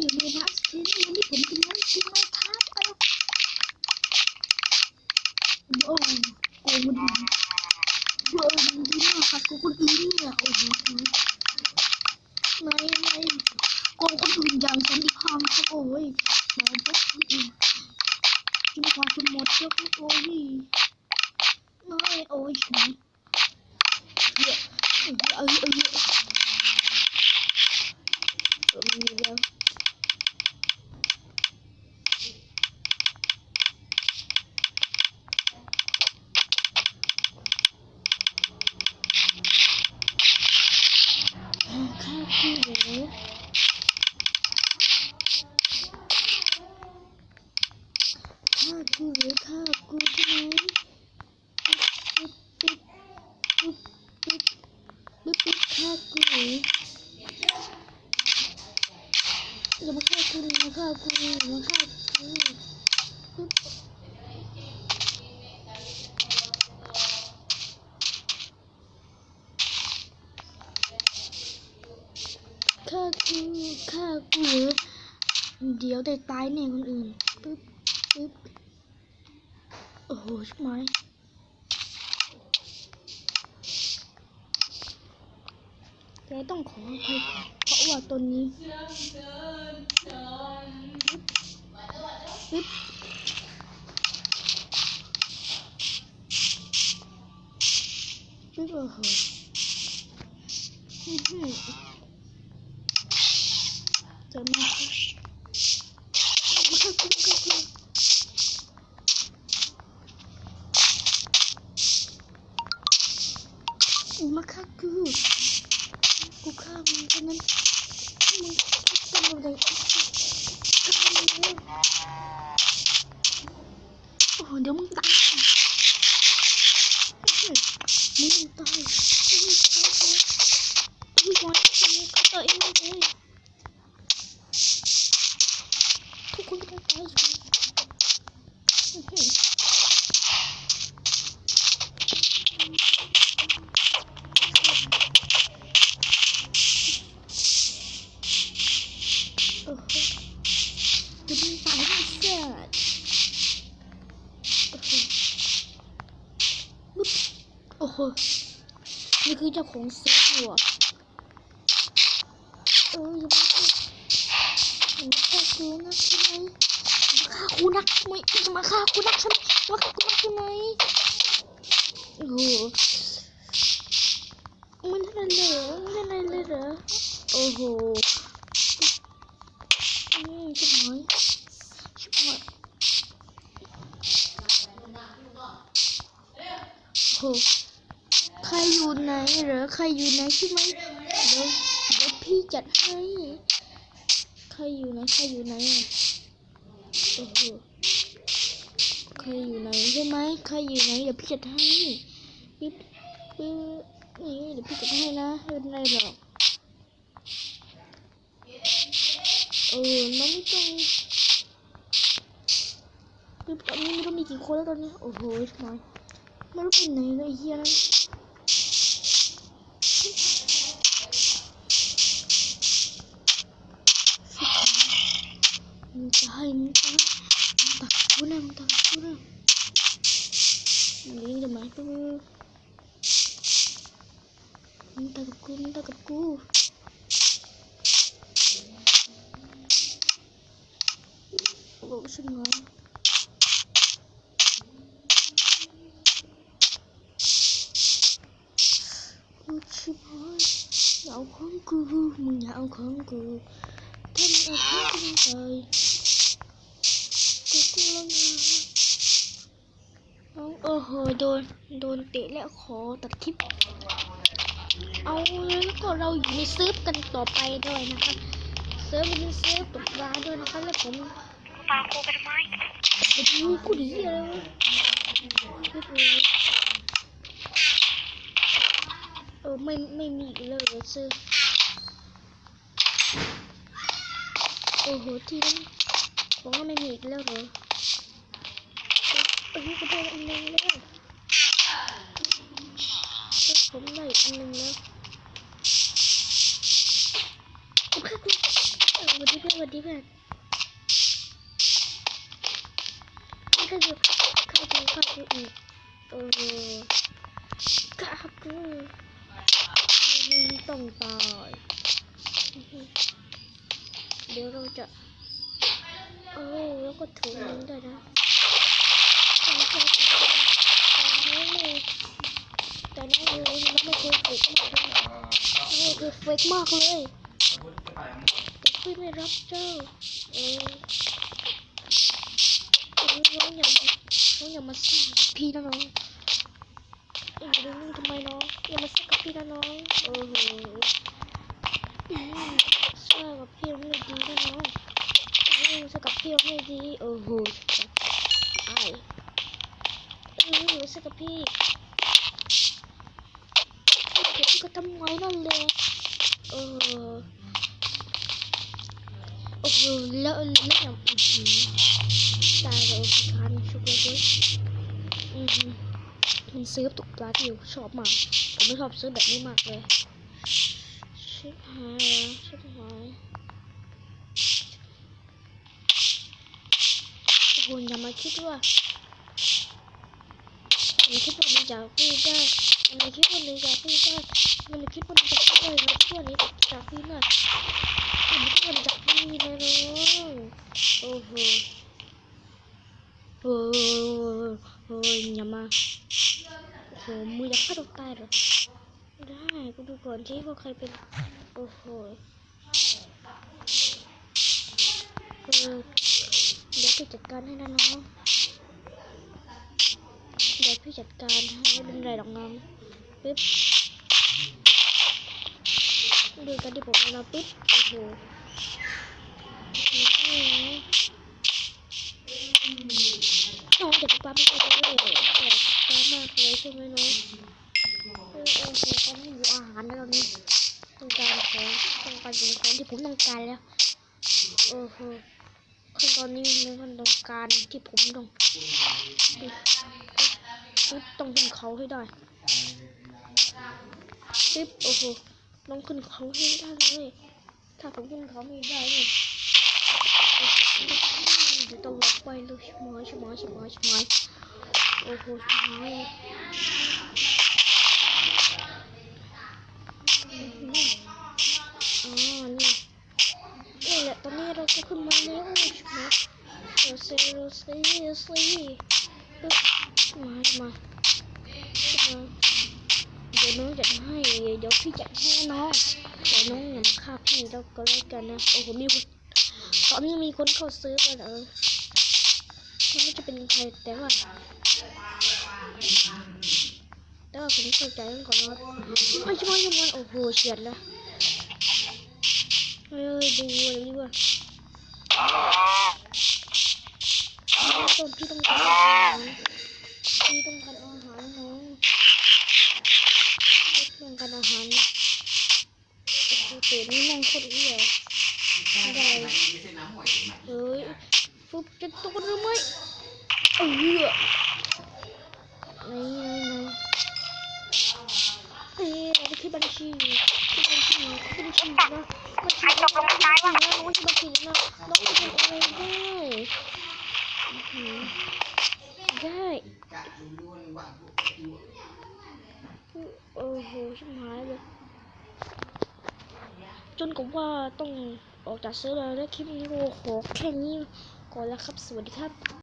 อยู่ในน้ำสกินวันนี้ผมกินน้ำกินมาครับเอาโอ้โกงมันดีเบอร์มันดีมากครับกงคนอื่นเนี่ยโอ้โหไม่ไม่โกงคนอื่นอย่างฉันอีกครั้งครับโอ้ยแหมพวกคนอื่นจนกว่าจะหมดแล้วครับโอ้ยไม่โอ้ยไหนเยอะเออเออเยอะเออมีแล้ว ข้ากูเหรอข้า กูเหรอข้ากูใช่ไหมปึ๊บปึ๊บปึ๊บปึ๊บปึ๊บปึ๊บข้ากูรออย่ามาฆ่ากูเลยมาฆ่ากูอย่ามาฆ่ากูปึ๊บฆ่ากูฆ่ากูเหรอเดี๋ยวได้ตายแน่คนอื่นปึ๊บปึ๊บ โอ้โหชิบหายแกต้องขออภัยเพราะว่าตนนี้ปึ๊บปึ๊บโอ้โหอื้อหือเจะมาค่ะมาค่ะคุณค่ะคุณอู้มาค่ะกูกูฆ่ามึงเท่านั้นมึงทำอะไรฆ่ามึงเลยโอ้โหเดี๋ยวมึงตายอื้อหือมึงตายมึงตายมึงตายมึงตายมึงตายเองเลยทุกคนต้องตายสิอื้อหือโอ้โหจะมึงตายไม่เสร็จโอ้โหปึ๊บโอ้ โหนี่คือเจ้าของเซฟหัวเอออย่ามาฆ่าอย่ามาฆ่ากูนักใช่ไหมากูนักใช่ไหมอย่ามาฆ่ากูนักใช่ไหมอย่ามาฆ่ากูนักใช่ไหมโอ้โหมันเท่านั้นเหรอมันเท่านั้นเลยเหรอโอ้โหอืมชิบหายชิบหายโอ้โหใครอยู่ไหนเหรอใครอยู่ไหนใช่ไหมเดี๋ยวเดี๋ยวพี่จัดให้ ใครอยู่ไหนใครอยู่ไหน โอ้โหใครอยู่ไหนใช่ไหมใครอยู่ไหนเดี๋ยวพี่จัดให้ปิ๊บปิ๊บนี่เดี๋ยวพี่จัดให้นะไม่เป็นไรหรอกเออมันไม่ต้องปิ๊บตอนนี้ไม่รู้มีกี่คนแล้วตอนนี้โอ้โหทำไมไม่รู้ไปไหนเลยเฮียนั่นมึงตายมึงตายมึงตักกูนะ มึงตักกูนะมึงเลี้ยงทำไมกูมึงตักกับกูมึงตักกับกู โอ้ฉันงอนกูชิบหายอย่าเอาของกูมึงอย่าเอาของกูทำเอองกูไปกูกลัวงาเอาโอ้โห โดน โดนเตะแล้วขอตัดคลิป เอาแล้วก็เราอยู่ในเซิร์ฟกันต่อไปด้วยนะคะเซิร์ฟเป็นเซิร์ฟตกปลาด้วยนะคะแล้วผมตามกูไปทำไมไปดูกูดีอะไรวะเออไม่ไม่มีอีกแล้วเหรอเซิร์ฟ โอ้โหทีนั้นบอกว่าไม่มีอีกแล้วเหรอเออก็ได้อันหนึงแล้วผมได้อันหนึงแล้ววัสดีเพื่อนวัสดีเพื่อนนี่ก็อยู่ข้าดูข้าดูอีกเออข้ากูมีต้องตาย เดี๋ยวเราจะเออแล้วก็ถูมันด้วยนะแต่น้องเลยแต่น้องเลยน้องไม่เคยฝึกมากเลยน้องคือเฟกมากเลยแต่พี่ไม่รับเจ้าเออเออน้องอย่ามาน้องอย่ามาซ่ากับพี่นะน้องอย่าดูนี่ทำไมน้องอย่ามาซ่ากับพี่นะน้องโอ้โหอืมซ่ากับพี่ไม่ดีนะน้องเอ อซ่ากับพี่ไม่ดีโอ้โหไอเออซ่ากับพี่เดี๋ยวก็ทำไว้นั่นเลยเออโอ้โหแล้วแล้วอย่างอื้อหือตายแล้วพี่คันชุกเลยเว้ยอือมันซื้อตกปลาที่อยู่ชอบมากผมไม่ชอบซื้อแบบนี้มากเลยชิบหายแล้วชิบหายโอ้โหอย่า มาคิดว่าอย่าคิดว่ามันจะพี่ได้อย่าคิดว่ามันจะพี่ได้อย่าคิดว่ามันจะพี่ได้แล้วคิดว่านี้จะพี่ได้อยาคิดว่ามันจะพี่นะน้องโอ้โหโอ้โหโอ้ยอย่ามาโหมือจะฆ่าตัวตายหรอได้กูดูก่อนที่ว่าใครเป็นโอ้โหเออ เดี๋ยวพี่จัดการให้นะน้อง เดี๋ยวพี่จัดการให้ไม่เป็นไรหรอกน้องปึ๊บดูกันที่ผมเอาปึ๊บโอ้โหน้องจะปั๊มไปเลยแต่ปั๊มมากเลยใช่ไหมน้องเออเออเออตอนนี้อยู่อาหารแล้วตอนนี้ต้องการของต้องการสิ่งของที่ผมต้องการแล้วโอ้โห ขั้นตอนนี้เป็นขั้นตอนการที่ผมต้องปึ๊บต้องขึ้นเขาให้ได้ปึ๊บโอ้โหต้องขึ้นเขาให้ได้เลยถ้าผมขึ้นเขาไม่ได้เนี่ยโอ้โหเดี๋ยวตลอดไปเลยชิบหายชิบหายชิบหายชิบหายโอ้โหชิบหาย อ๋อ นี่ นี่แหละ ตอนนี้เราก็ขึ้น มาแล้วใช่ไหมเราเซเราเซเราเซปึ๊บมามามาเดี๋ยวน้องจัดให้ เดี๋ยวพี่จัดให้น้องเดี๋ยวน้องอย่ามาฆ่าพี่แล้วก็แล้วกันนะ โอ้โห มีคนตอนนี้มีคนเข้าซื้อกันเออมันไม่จะเป็นใครแต่ว่าแต่ว่าผมเข้าใจกันก่อนนะไม่ใช่ไม่ใช่มันโอ้โหเฉียดแล้วเฮ้ยดูเลยดีกว่า ต้นพี่ต้องการอาหารพี่ต้องการอาหารน้องพี่ต้องการอาหารเต๋นี่นั่งโคตรเหี้ยไม่ได้เฮ้ยฟุบจะตกหรือไม่เออไหนไหนไหนเฮ้ยเราไปที่บัญชีที่บัญชีที่บัญชีนะบัญชีนะบัญชีนะน้องที่บัญชีนะน้องจะเป็นอะไรได้ ได้ โอ้โหชิบหายเลย จนกับว่าต้องออกจากเซิร์ฟแล้วและคลิปนี้โอ้โหแค่นี้ก่อนแล้วครับ สวัสดีครับ